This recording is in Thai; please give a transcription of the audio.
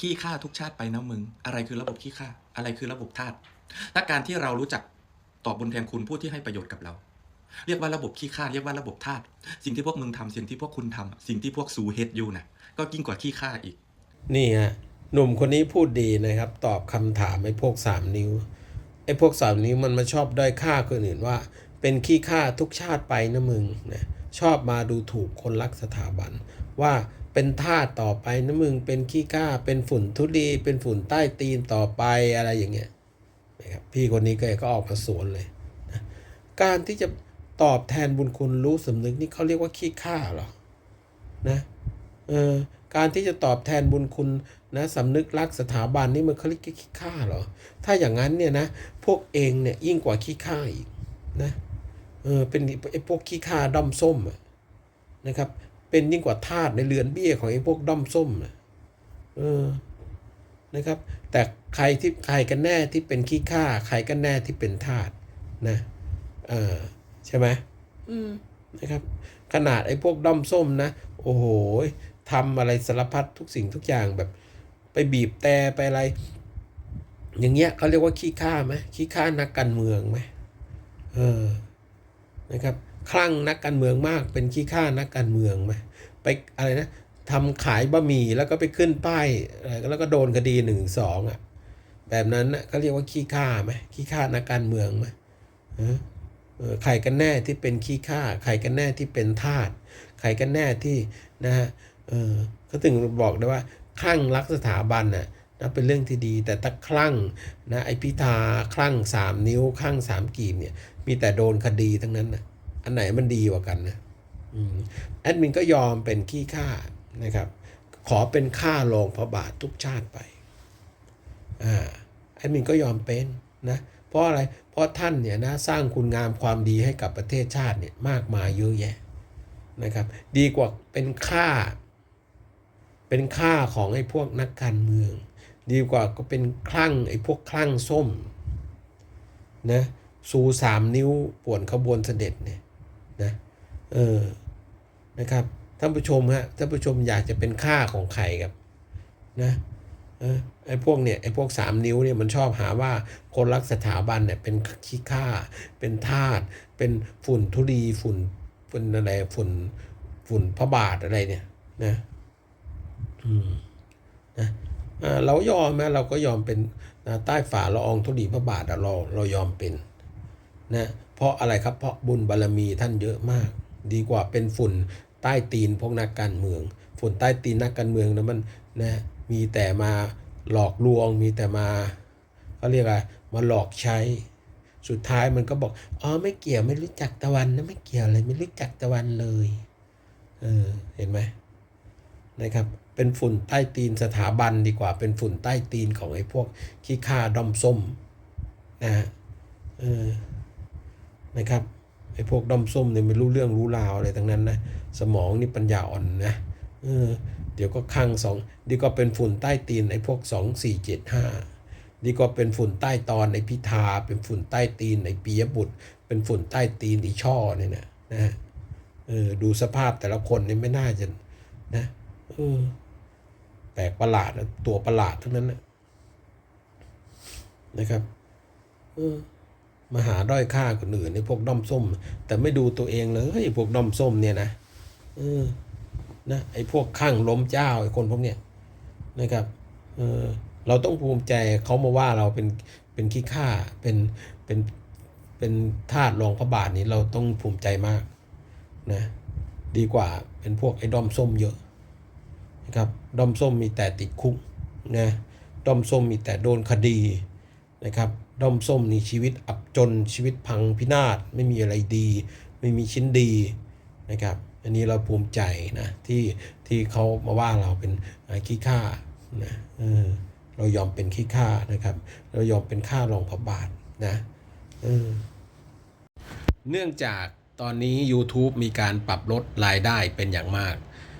ขี้ข้าทุกชาติไปนะมึง อะไรคือระบบขี้ข้าอะไรคือระบบทาสถ้าการที่เรารู้จักตอบบนแทนคุณผู้ที่ให้ประโยชน์กับเรา เรียกว่าระบบขี้ข้าเรียกว่าระบบทาสสิ่งที่พวกมึงทำสิ่งที่พวกคุณทำสิ่งที่พวกสูเฮดอยู่นะก็ยิ่งกว่าขี้ข้าอีก นี่ฮะหนุ่มคนนี้พูดดีนะครับ ตอบคำถามไอ้พวกสามนิ้วไอ้พวกสามนิ้วมันมาชอบด้อยค่าคนอื่นว่า เป็นขี้ข้าทุกชาติไปนะมึงนะชอบมาดูถูกคนรักสถาบันว่า เป็นทาสต่อไปนะมึงเป็นขี้ข้าเป็นฝุ่นทุลีเป็นฝุ่นใต้ตีนต่อไปอะไรอย่างเงี้ยนะครับพี่คนนี้ก็ก็ออกมาสวนเลยนะการที่จะตอบแทนบุญคุณรู้สำนึกนี่เขาเรียกว่าขี้ข้าเหรอนะเออการที่จะตอบแทนบุญคุณนะสำนึกรักสถาบันนี่มันเขาเรียกขี้ข้าเหรอ ถ้าอย่างนั้นเนี่ยนะพวกเองเนี่ยยิ่งกว่าขี้ข้าอีกนะเออเป็นไอ้พวกขี้ข้าด้อมส้มนะครับ เป็นยิ่งกว่าทาสในเรือนเบี้ยของไอ้พวกด้อมส้มนะเออนะครับ แต่ใครที่ใครกันแน่ที่เป็นขี้ข้าใครกันแน่ที่เป็นทาสนะเออใช่ไหมอืมนะครับ ขนาดไอ้พวกด้อมส้มนะ โอ้โหทำอะไรสารพัดทุกสิ่งทุกอย่างแบบไปบีบแต่ไปอะไร อย่างเงี้ยเขาเรียกว่าขี้ข้าไหมขี้ข้านักการเมืองไหมเออนะครับ คลั่งนักการเมืองมาก เป็นขี้ข้านักการเมืองไหมไปอะไรนะทำขายบะหมี่แล้วก็ไปขึ้นป้ายอะไรแล้วก็โดนคดีหนึ่งสองอะแบบนั้นนะเขาเรียกว่าขี้ข้าไหมขี้ข้านักการเมืองไหมออเออใครกันแน่ที่เป็นขี้ข้าใครกันแน่ที่เป็นทาสใครกันแน่ที่นะฮะเขาถึงบอกได้ว่าคลั่งรักสถาบันน่ะนะเป็นเรื่องที่ดี แต่ถ้าคลั่งนะไอพิธาคลั่งสามนิ้วคลั่งสามกีบเนี่ยมีแต่โดนคดีทั้งนั้นนะ อันไหนมันดีกว่ากันนะอืมแอดมินก็ยอมเป็นขี้ข้านะครับ ขอเป็นข้ารองพระบาททุกชาติไปอ่าแอดมินก็ยอมเป็นนะเพราะอะไร เพราะท่านเนี่ยนะสร้างคุณงามความดีให้กับประเทศชาติเนี่ยมากมายเยอะแยะนะครับ ดีกว่าเป็นข้าเป็นค่าของไอ้พวกนักการเมือง ดีกว่าก็เป็นคลั่งไอ้พวกคลั่งส้มนะสูสามนิ้วป่วนขบวนเสด็จเนี่ย นะเออนะครับท่านผู้ชมฮะท่านผู้ชมอยากจะเป็นค่าของใครครับนะออไอ้พวกเนี่ยไอ้พวกสามนิ้วเนี่ยมันชอบหาว่าคนรักสถาบันเนี่ยเป็นขี้ข้าเป็นทาสเป็นฝุ่นทุลีฝุ่นฝุ่นอะไรฝุ่นฝุ่นพระบาทอะไรเนี่ยนะนะอ่าเรายอมไหมเราก็ยอมเป็นใต้ฝ่าละอองธุลีพระบาทเราเรายอมเป็นนะ เพราะอะไรครับเพราะบุญบารรมีท่านเยอะมาก ดีกว่าเป็นฝุ่นใต้ตีนพวกนักการเมือง ฝุ่นใต้ตีนนักการเมืองนะมันนะมีแต่มาหลอกลวงมีแต่มาเขาเรียกอะไรมาหลอกใช้สุดท้ายมันก็บอกอ๋อไม่เกี่ยวไม่รู้จักตะวันนะไม่เกี่ยวเลยไม่รู้จักตะวันเลยเออเห็นไหมนะครับเป็นฝุ่นใต้ตีนสถาบันดีกว่า เป็นฝุ่นใต้ตีนของไอ้พวกขี้ข้าดอมส้มนะฮะเออ นะครับไอ้พวกด้อมส้มเนี่ยไม่รู้เรื่องรู้ราวอะไรทั้งนั้นนะสมองนี่ปัญญาอ่อนนะเออเดี๋ยวก็ข้างสองดีกว่าเป็นฝุ่นใต้ตีนไอ้พวกสองสี่เจ็ดห้าดีกว่าเป็นฝุ่นใต้ตอนไอ้พิธา เป็นฝุ่นใต้ตีนไอ้ปียบุตร เป็นฝุ่นใต้ตีนไอ้ช่อเนี่ยนะนะฮะเออดูสภาพแต่ละคนนี่ไม่น่าจะนะเออแปลกประหลาดนะตัวประหลาดทั้งนั้นนะนะครับเออ มาหาด้อยค่าคนอื่นในพวกด้อมส้ม แต่ไม่ดูตัวเองเลยไอ้พวกด้อมส้มเนี่ยนะเออนะไอ้พวกข้างล้มเจ้าไอ้คนพวกเนี้ยนะครับเออเราต้องภูมิใจเขามาว่าเราเป็นเป็นขี้ข้าเป็นเป็นเป็นทาสรองพระบาทนี้เราต้องภูมิใจมากนะดีกว่าเป็นพวกไอ้ด้อมส้มเยอะนะครับด้อมส้มมีแต่ติดคุกนะด้อมส้มมีแต่โดนคดีนะครับ ด้อมส้มนี่ชีวิตอับจนชีวิตพังพินาศไม่มีอะไรดี ไม่มีชิ้นดีนะครับ อันนี้เราภูมิใจนะที่ที่เขามาว่าเราเป็นขี้ข้านะเออเรายอมเป็นขี้ข้านะครับ เรายอมเป็นข้ารองพระบาทนะเออเนื่องจากตอนนี้ YouTube มีการปรับลดรายได้เป็นอย่างมาก